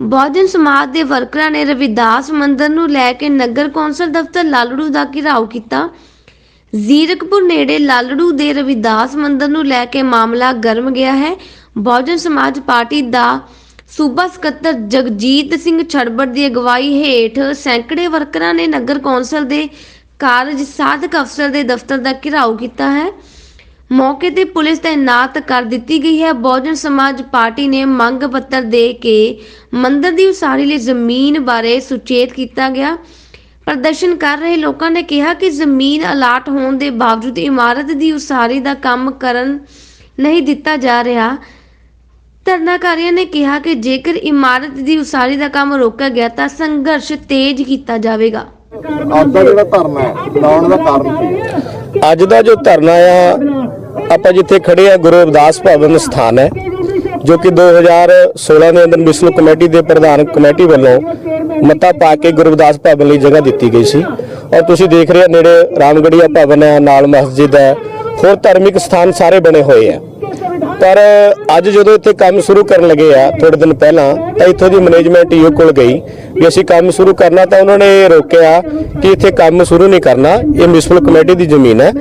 ਬਹੁਜਨ ਸਮਾਜ ਦੇ ਵਰਕਰਾਂ ਨੇ ਰਵਿਦਾਸ ਮੰਦਰ ਨੂੰ ਲੈ ਕੇ ਨਗਰ ਕੌਂਸਲ ਦਫ਼ਤਰ ਲਾਲੜੂ ਦਾ ਘਿਰਾਓ ਕੀਤਾ। ਜ਼ੀਰਕਪੁਰ ਨੇੜੇ ਲਾਲੜੂ ਦੇ ਰਵਿਦਾਸ ਮੰਦਰ ਨੂੰ ਲੈ ਕੇ ਮਾਮਲਾ ਗਰਮ ਗਿਆ ਹੈ। ਬਹੁਜਨ ਸਮਾਜ ਪਾਰਟੀ ਦਾ ਸੂਬਾ ਸਕੱਤਰ ਜਗਜੀਤ ਸਿੰਘ ਛੜਬੜ ਦੀ ਅਗਵਾਈ ਹੇਠ ਸੈਂਕੜੇ ਵਰਕਰਾਂ ਨੇ ਨਗਰ ਕੌਂਸਲ ਦੇ ਕਾਰਜ ਸਾਧਕ ਅਫਸਰ ਦੇ ਦਫ਼ਤਰ ਦਾ ਘਿਰਾਓ ਕੀਤਾ ਹੈ। ਮੌਕੇ ਤੇ ਪੁਲਿਸ ਤਾਇਨਾਤ ਕਰ ਦਿੱਤੀ ਗਈ ਹੈ। ਬਹੁਜਨ ਸਮਾਜ ਪਾਰਟੀ ਨੇ ਮੰਗ ਪੱਤਰ ਦੇ ਕੇ ਮੰਦਰ ਦੀ ਉਸਾਰੀ ਲਈ ਜ਼ਮੀਨ ਬਾਰੇ ਸੁਚੇਤ ਕੀਤਾ ਗਿਆ। ਪ੍ਰਦਰਸ਼ਨ ਕਰ ਰਹੇ ਲੋਕਾਂ ਨੇ ਕਿਹਾ ਕਿ ਜ਼ਮੀਨ ਅਲਾਟ ਹੋਣ ਦੇ ਬਾਵਜੂਦ ਇਮਾਰਤ ਦੀ ਉਸਾਰੀ ਦਾ ਕੰਮ ਕਰਨ ਨਹੀਂ ਦਿੱਤਾ ਜਾ ਰਿਹਾ। ਧਰਨਾਕਾਰੀਆਂ ਨੇ ਕਿਹਾ ਕਿ ਜੇਕਰ ਇਮਾਰਤ ਦੀ ਉਸਾਰੀ ਦਾ ਕੰਮ ਰੋਕਿਆ ਗਿਆ ਤਾਂ ਸੰਘਰਸ਼ ਤੇਜ਼ ਕੀਤਾ ਜਾਵੇਗਾ। ਅੱਜ ਦਾ ਜਿਹੜਾ ਧਰਨਾ ਹੈ ਲਾਉਣ ਦਾ ਕਾਰਨ ਕੀ ਹੈ? ਅੱਜ ਦਾ ਜੋ ਧਰਨਾ ਆ ਆਪਾਂ ਜਿੱਥੇ ਖੜੇ ਆ, ਗੁਰੂ ਰਵਿਦਾਸ ਭਵਨ ਸਥਾਨ ਹੈ, ਜੋ ਕਿ 2016 ਦੇ ਅੰਦਰ ਮਿਸਲ ਕਮੇਟੀ ਦੇ ਪ੍ਰਧਾਨ ਕਮੇਟੀ ਵੱਲੋਂ ਮਤਾ ਪਾ ਕੇ ਗੁਰੂ ਰਵਿਦਾਸ ਭਵਨ ਲਈ ਜਗ੍ਹਾ ਦਿੱਤੀ ਗਈ ਸੀ। ਔਰ ਤੁਸੀਂ ਦੇਖ ਰਹੇ ਹੋ ਨੇੜੇ ਰਾਮਗੜੀਆ ਭਵਨ ਹੈ, ਨਾਲ ਮਸਜਿਦ ਹੈ, ਹੋਰ ਧਾਰਮਿਕ ਸਥਾਨ ਸਾਰੇ ਬਣੇ ਹੋਏ ਆ ਪਰ ਅੱਜ ਜਦੋਂ ਇੱਥੇ ਕੰਮ ਸ਼ੁਰੂ ਕਰਨ ਲੱਗੇ ਆ ਥੋੜੇ ਦਿਨ ਪਹਿਲਾਂ, ਤਾਂ ਇੱਥੋਂ ਦੀ ਮੈਨੇਜਮੈਂਟ ਈਓ ਕੋਲ ਗਈ ਵੀ ਅਸੀਂ ਕੰਮ ਸ਼ੁਰੂ ਕਰਨਾ, ਤਾਂ ਉਹਨਾਂ ਨੇ ਇਹ ਰੋਕਿਆ ਕਿ ਇੱਥੇ ਕੰਮ ਸ਼ੁਰੂ ਨਹੀਂ ਕਰਨਾ, ਇਹ ਮਿਊਨਿਸਪਲ ਕਮੇਟੀ ਦੀ ਜ਼ਮੀਨ ਹੈ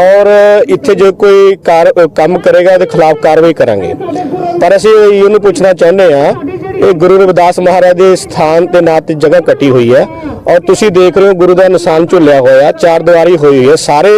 ਔਰ ਇੱਥੇ ਜੋ ਕੋਈ ਕਾਰ ਕੰਮ ਕਰੇਗਾ, ਉਹਦੇ ਖਿਲਾਫ ਕਾਰਵਾਈ ਕਰਾਂਗੇ। ਪਰ ਅਸੀਂ ਈਓ ਨੂੰ ਪੁੱਛਣਾ ਚਾਹੁੰਦੇ ਆ ਇਹ ਗੁਰੂ ਰਵਿਦਾਸ ਮਹਾਰਾਜ ਦੇ ਸਥਾਨ ਤੇ ਨਾਂ ਤੇ ਜਗ੍ਹਾ ਕੱਟੀ ਹੋਈ ਹੈ। ਔਰ ਤੁਸੀਂ ਦੇਖ ਰਹੇ ਹੋ ਗੁਰੂ ਦਾ ਨਿਸ਼ਾਨ ਝੁੱਲਿਆ ਹੋਇਆ, ਚਾਰ ਦੀਵਾਰੀ ਹੋਈ ਹੋਈ ਹੈ, ਸਾਰੇ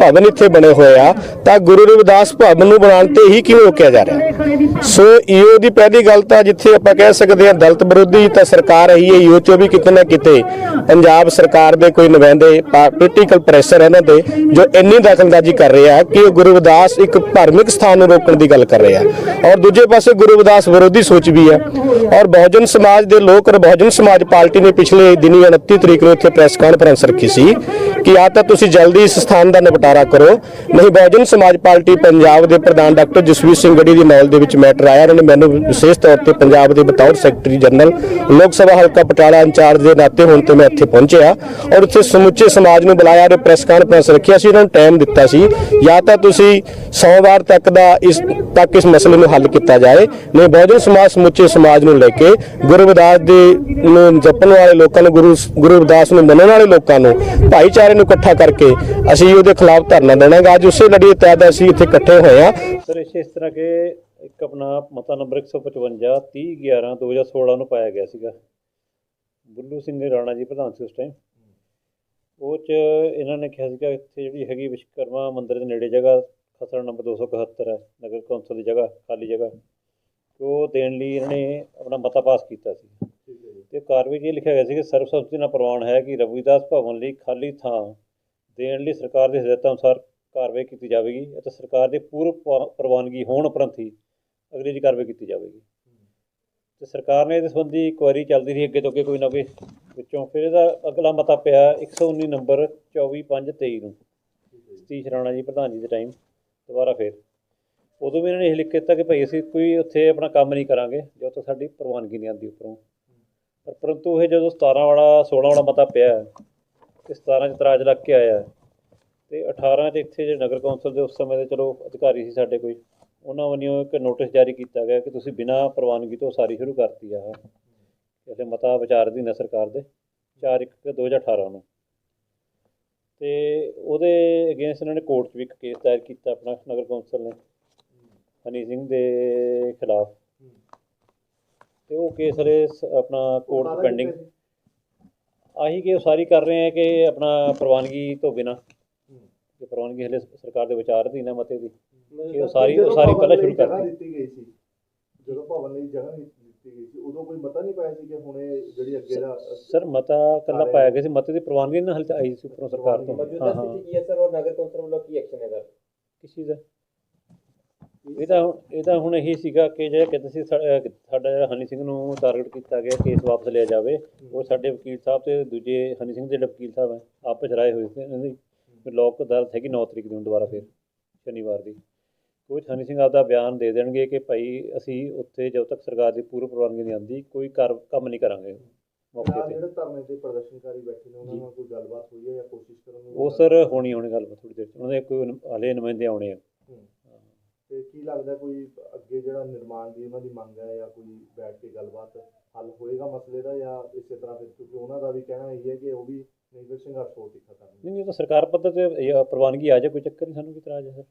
ਭਵਨ ਇੱਥੇ ਬਣੇ ਹੋਏ ਆ। ਤਾਂ ਗੁਰੂ ਰਵਿਦਾਸ ਭਵਨ ਨੂੰ ਬਣਾਉਣ ਤੇ ਹੀ ਕਿਉਂ ਰੋਕਿਆ ਜਾ ਰਿਹਾ? ਸੋ ਈਓ ਦੀ ਪਹਿਲੀ ਗੱਲ ਤਾਂ ਜਿੱਥੇ ਆਪਾਂ ਕਹਿ ਸਕਦੇ ਹਾਂ ਦਲਤ ਵਿਰੋਧੀ ਤਾਂ ਸਰਕਾਰ ਰਹੀ ਹੈ, ਈਓ ਚੋਂ ਵੀ ਕਿਤੇ ਨਾ ਕਿਤੇ ਪੰਜਾਬ ਸਰਕਾਰ ਦੇ ਕੋਈ ਨੁਮਾਇੰਦੇ ਪੋਲੀਟੀਕਲ ਪ੍ਰੈਸ਼ਰ ਇਹਨਾਂ ਤੇ ਜੋ ਇੰਨੀ ਦਖਲਅੰਦਾਜ਼ੀ ਕਰ ਰਹੇ ਆ ਕਿ ਗੁਰੂ ਰਵਿਦਾਸ ਇੱਕ ਧਾਰਮਿਕ ਸਥਾਨ ਨੂੰ ਰੋਕਣ ਦੀ ਗੱਲ ਕਰ ਰਹੇ। ਆ ਔਰ ਦੂਜੇ ਪਾਸੇ ਗੁਰੂ ਰਵਿਦਾਸ ਵਿਰੋਧੀ ਸੋਚ ਵੀ ਹੈ। ਔਰ ਬਹੁਜਨ ਸਮਾਜ ਦੇ ਲੋਕ ਔਰ ਬਹੁਜਨ ਸਮਾਜ ਪਾਰਟੀ ਨੇ ਪਿਛਲੇ ਦਿਨੀ 29 ਤਰੀਕ ਨੂੰ ਇੱਥੇ ਪ੍ਰੈਸ ਕਾਨਫਰੰਸ ਰੱਖੀ ਸੀ। ਕਿ ਜਾਂ ਤਾਂ ਤੁਸੀਂ ਜਲਦੀ ਇਸ ਸਥਾਨ ਦਾ ਨਿਪਟਾਰਾ ਕਰੋ। ਨਹੀਂ, ਬਹੁਜਨ ਸਮਾਜ ਪਾਰਟੀ ਪੰਜਾਬ ਦੇ ਪ੍ਰਧਾਨ ਡਾਕਟਰ ਜਸਵੀਰ ਸਿੰਘ ਗੜੀ ਦੀ ਨੌਲ ਦੇ ਵਿੱਚ ਮੈਟਰ ਆਇਆ। ਉਹਨਾਂ ਨੇ ਮੈਨੂੰ ਵਿਸ਼ੇਸ਼ ਤੌਰ ਤੇ ਪੰਜਾਬ ਦੇ ਬਤੌਰ ਸੈਕਟਰੀ ਜਨਰਲ, ਲੋਕ ਸਭਾ ਹਲਕਾ ਪਟਿਆਲਾ ਇੰਚਾਰਜ ਦੇ ਨਾਤੇ ਹੁਣ ਤੇ ਮੈਂ ਇੱਥੇ ਪਹੁੰਚਿਆ ਔਰ ਇੱਥੇ ਸਮੁੱਚੇ ਸਮਾਜ ਨੂੰ ਬੁਲਾਇਆ ਤੇ ਪ੍ਰੈਸ ਕਾਨਫਰੰਸ ਰੱਖਿਆ ਸੀ। ਉਹਨਾਂ ਨੂੰ ਟਾਈਮ ਦਿੱਤਾ ਸੀ। ਜਾਂ ਤਾਂ ਤੁਸੀਂ ਸੋਮਵਾਰ ਤੱਕ ਦਾ ਇਸ, ਤੱਕ ਇਸ ਮਸਲੇ ਨੂੰ ਹੱਲ ਕੀਤਾ ਜਾਏ। ਨਹੀਂ, ਬਹੁਜਨ ਸਮਾਜ ਸਮੁੱਚੇ ਸਮਾਜ ਨੂੰ ਲੈ ਕੇ ਗੁਰੂ ਰਵਿਦਾਸ ਦੇ ਨੂੰ ਜਪਣ ਵਾਲੇ ਲੋਕਾਂ ਨੂੰ, ਗੁਰੂ ਗੁਰੂ ਰਵਿਦਾਸ ਨੂੰ ਮੰਨਣ ਵਾਲੇ ਲੋਕਾਂ ਨੂੰ, ਭਾਈਚਾਰੇ ਨੂੰ ਇਕੱਠਾ ਕਰਕੇ ਅਸੀਂ ਉਹਦੇ ਖਿਲਾਫ ਧਰਨਾ ਦੇਣਾ ਅੱਜ ਉਸੇ ਲੜੀ ਤਹਿਤ ਅਸੀਂ ਇੱਥੇ ਇਕੱਠੇ ਹੋਏ ਆ ਸਰ, ਇਸ ਤਰ੍ਹਾਂ ਕਿ ਇੱਕ ਆਪਣਾ ਮਤਾ ਨੰਬਰ 155 30 11 2016 ਨੂੰ ਪਾਇਆ ਗਿਆ ਸੀਗਾ। ਬੁੱਲੂ ਸਿੰਘ ਰਾਣਾ ਜੀ ਪ੍ਰਧਾਨ ਸੀ ਉਸ ਟਾਈਮ ਉਹ ਚ ਇਹਨਾਂ ਨੇ ਕਿਹਾ ਸੀਗਾ, ਇੱਥੇ ਜਿਹੜੀ ਹੈਗੀ ਵਿਸ਼ਵਕਰਮਾ ਮੰਦਿਰ ਦੇ ਨੇੜੇ ਜਗ੍ਹਾ, ਖਸਰਾ ਨੰਬਰ 271 ਹੈ, ਨਗਰ ਕੌਂਸਲ ਦੀ ਜਗ੍ਹਾ, ਖਾਲੀ ਜਗ੍ਹਾ। ਉਹ ਦੇਣ ਲਈ ਇਹਨਾਂ ਨੇ ਆਪਣਾ ਮਤਾ ਪਾਸ ਕੀਤਾ ਸੀ। ਤੇ ਕਾਰਵਾਈ 'ਚ ਇਹ ਲਿਖਿਆ ਗਿਆ ਸੀ ਕਿ ਸਰਬਸੰਮਤੀ ਨਾਲ ਪ੍ਰਵਾਨ ਹੈ ਕਿ ਰਵੀਦਾਸ ਭਵਨ ਲਈ ਖਾਲੀ ਥਾਂ ਦੇਣ ਲਈ ਸਰਕਾਰ ਦੇ ਹਦਾਇਤਾਂ ਅਨੁਸਾਰ ਕਾਰਵਾਈ ਕੀਤੀ ਜਾਵੇਗੀ ਅਤੇ ਸਰਕਾਰ ਦੀ ਪੂਰਵ ਪ- ਪ੍ਰਵਾਨਗੀ ਹੋਣ ਉਪਰੰਤ ਹੀ ਅਗਲੀ ਦੀ ਕਾਰਵਾਈ ਕੀਤੀ ਜਾਵੇਗੀ। ਤੇ ਸਰਕਾਰ ਨੇ ਇਹਦੇ ਸੰਬੰਧੀ ਇਨਕੁਆਇਰੀ ਚੱਲਦੀ ਰਹੀ ਅੱਗੇ ਤੋਂ ਅੱਗੇ ਕੋਈ ਨਾ ਕੋਈ ਵਿੱਚੋਂ। ਫਿਰ ਇਹਦਾ ਅਗਲਾ ਮਤਾ ਪਿਆ 119 ਨੰਬਰ 24523 ਨੂੰ। ਸਤੀਸ਼ ਰਾਣਾ ਜੀ, ਪ੍ਰਧਾਨ ਜੀ ਦੇ ਟਾਈਮ ਦੁਬਾਰਾ ਫਿਰ। ਉਦੋਂ ਵੀ ਇਹਨਾਂ ਨੇ ਇਹ ਲਿਖ ਕੇ ਦਿੱਤਾ ਕਿ ਭਾਈ ਅਸੀਂ ਕੋਈ ਉੱਥੇ ਆਪਣਾ ਕੰਮ ਨਹੀਂ ਕਰਾਂਗੇ ਜਦੋਂ ਤੱਕ ਸਾਡੀ ਪ੍ਰਵਾਨਗੀ ਨਹੀਂ ਆਉਂਦੀ ਉੱਪਰੋਂ। ਪਰ ਪਰੰਤੂ ਇਹ ਜਦੋਂ 17 ਵਾਲਾ 16 ਵਾਲਾ ਮਤਾ ਪਿਆ ਤੇ 17 ਚ ਤਰਾਜ ਲੱਗ ਕੇ ਆਇਆ ਤੇ 18 ਚ ਇੱਥੇ ਜਿਹੜੇ ਨਗਰ ਕੌਂਸਲ ਦੇ ਉਸ ਸਮੇਂ ਦੇ ਚਲੋ ਅਧਿਕਾਰੀ ਸੀ ਸਾਡੇ ਕੋਈ, ਉਹਨਾਂ ਵੱਲੋਂ ਇੱਕ ਨੋਟਿਸ ਜਾਰੀ ਕੀਤਾ ਗਿਆ ਕਿ ਤੁਸੀਂ ਬਿਨਾਂ ਪ੍ਰਵਾਨਗੀ ਤੋਂ ਸਾਰੀ ਸ਼ੁਰੂ ਕਰਤੀ ਆ ਕਿਸੇ ਮਤਾ ਵਿਚਾਰ ਦੀ ਸਰਕਾਰ ਦੇ 4 ਇੱਕ 2018 ਨੂੰ। ਤੇ ਉਹਦੇ ਅਗੇਂਸਟ ਇਹਨਾਂ ਨੇ ਕੋਰਟ 'ਚ ਵੀ ਇੱਕ ਕੇਸ ਦਾਇਰ ਕੀਤਾ ਆਪਣਾ ਨਗਰ ਕੌਂਸਲ ਨੇ, ਹਨੀ ਸਿੰਘ ਦੇ ਖਿਲਾਫ। ਤੇ ਉਹ ਕੇਸ ਸ- ਆਪਣਾ ਕੋਰਟ ਪੈਂਡਿੰਗ ਆਹੀ ਕਿ ਉਸਾਰੀ ਕਰ ਰਹੇ ਆ ਕਿ ਆਪਣਾ ਪ੍ਰਵਾਨਗੀ ਤੋਂ ਬਿਨਾ। ਕਿ ਪ੍ਰਵਾਨਗੀ ਹਲੇ ਸਰਕਾਰ ਦੇ ਵਿਚਾਰ ਅਧੀਨ ਹੈ ਮਤੇ ਦੀ। ਕਿ ਉਸਾਰੀ ਉਸਾਰੀ ਪਹਿਲਾਂ ਸ਼ੁਰੂ ਕਰ ਜਗ੍ਹਾ ਦਿੱਤੀ। ਦਿੱਤੀ ਗਈ ਸੀ ਜਦੋਂ ਭਵਨ ਲਈ ਜਗ੍ਹਾ ਨਹੀਂ ਦਿੱਤੀ ਗਈ ਸੀ ਉਦੋਂ ਕੋਈ ਪਤਾ ਨਹੀਂ ਪਾਇਆ ਸੀ ਕਿ ਹੁਣ ਇਹ ਜਿਹੜੀ ਅੱਗੇ ਦਾ ਸਰ ਮਤਾ ਕੱਲਾ ਪਾਇਆ ਗਿਆ ਸੀ ਮਤੇ ਦੀ ਪ੍ਰਵਾਨਗੀ ਨਾ ਹਲੇ ਤਾਂ ਆਈ ਸੀ ਉੱਪਰੋਂ ਸਰਕਾਰ ਤੋਂ। ਹਾਂ ਹਾਂ। ਸਥਿਤੀ ਕੀ ਹੈ ਸਰ ਔਰ ਨਗਰ ਕੌਂਸਲ ਵੱਲੋਂ ਕੀ ਐਕਸ਼ਨ ਹੈ ਸਰ? ਕਿਸ ਚੀਜ਼ ਦਾ? ਇਹ ਤਾਂ ਹੁਣ ਇਹ ਤਾਂ ਹੁਣ ਇਹੀ ਸੀਗਾ ਕਿ ਜਿਹੜਾ ਕਹਿੰਦੇ ਸੀ ਸਾ- ਅਹ ਸਾਡਾ ਜਿਹੜਾ ਹਨੀ ਸਿੰਘ ਨੂੰ ਟਾਰਗੇਟ ਕੀਤਾ ਗਿਆ ਕੇਸ ਵਾਪਸ ਲਿਆ ਜਾਵੇ ਉਹ ਸਾਡੇ ਵਕੀਲ ਸਾਹਿਬ ਤੇ ਦੂਜੇ ਹਨੀ ਸਿੰਘ ਦੇ ਜਿਹੜੇ ਵਕੀਲ ਸਾਹਿਬ ਹੈ ਆਪਸ ਰਾਏ ਹੋਈ ਸੀ ਇਹਨਾਂ ਦੀ ਲੋਕ ਅਦਾਲਤ ਹੈਗੀ 9 ਤਰੀਕ ਨੂੰ ਦੁਬਾਰਾ ਫਿਰ ਸ਼ਨੀਵਾਰ ਦੀ। 'ਚ ਹਨੀ ਸਿੰਘ ਆਪਦਾ ਬਿਆਨ ਦੇ ਦੇਣਗੇ ਕਿ ਭਾਈ ਅਸੀਂ ਉੱਥੇ ਜਦੋਂ ਤੱਕ ਸਰਕਾਰ ਦੀ ਪੂਰੀ ਪ੍ਰਵਾਨਗੀ ਨਹੀਂ ਆਉਂਦੀ ਕੋਈ ਕਰ ਕੰਮ ਨਹੀਂ ਕਰਾਂਗੇ ਮੌਕੇ ਨਾਲ ਤੇ। ਜਿਹੜੇ ਧਰਨੇ ਤੇ ਪ੍ਰਦਰਸ਼ਨਕਾਰੀ ਬੈਠੇ ਨੇ ਉਹਨਾਂ ਜੀ। ਨਾਲ ਕੋਈ ਗੱਲਬਾਤ ਹੋਈ ਹੈ ਜਾਂ ਕੋਸ਼ਿਸ਼ ਕਰਨ ਨੂੰ ਉਹ ਸਰ ਹੋਣੀ ਹੋਣੀ ਗੱਲ ਥੋੜੀ ਦੇਰ 'ਚ ਉਹਨਾਂ ਦੇ ਕੋਈ ਹਲੇ ਨੁਮਾਇੰਦੇ ਆਉਣੇ ਆ। ਕੀ ਲੱਗਦਾ ਕੋਈ ਅੱਗੇ ਜਿਹੜਾ ਨਿਰਮਾਣ ਦੀ ਉਹਨਾਂ ਦੀ ਮੰਗ ਹੈ ਜਾਂ ਕੋਈ ਬੈਠ ਕੇ ਗੱਲਬਾਤ ਹੱਲ ਹੋਏਗਾ ਮਸਲੇ ਦਾ ਜਾਂ ਇਸੇ ਤਰ੍ਹਾਂ ਫਿਰ ਕਿਉਂਕਿ ਉਹਨਾਂ ਦਾ ਵੀ ਕਹਿਣਾ ਇਹੀ ਹੈ ਕਿ ਉਹ ਵੀ ਨਹੀਂ ਸੰਘਰਸ਼ ਹੋਰ ਤਿੱਖਾ ਕਰਨਗੇ। ਨਹੀਂ ਨਹੀਂ, ਉਹ ਤਾਂ ਸਰਕਾਰ ਪੱਧਰ ਤੇ ਪ੍ਰਵਾਨਗੀ ਆ ਜਾ ਕੋਈ ਚੱਕਰ ਨਹੀਂ ਸਾਨੂੰ ਕੀ ਇਤਰਾਜ਼ ਹੈ, ਸਰ।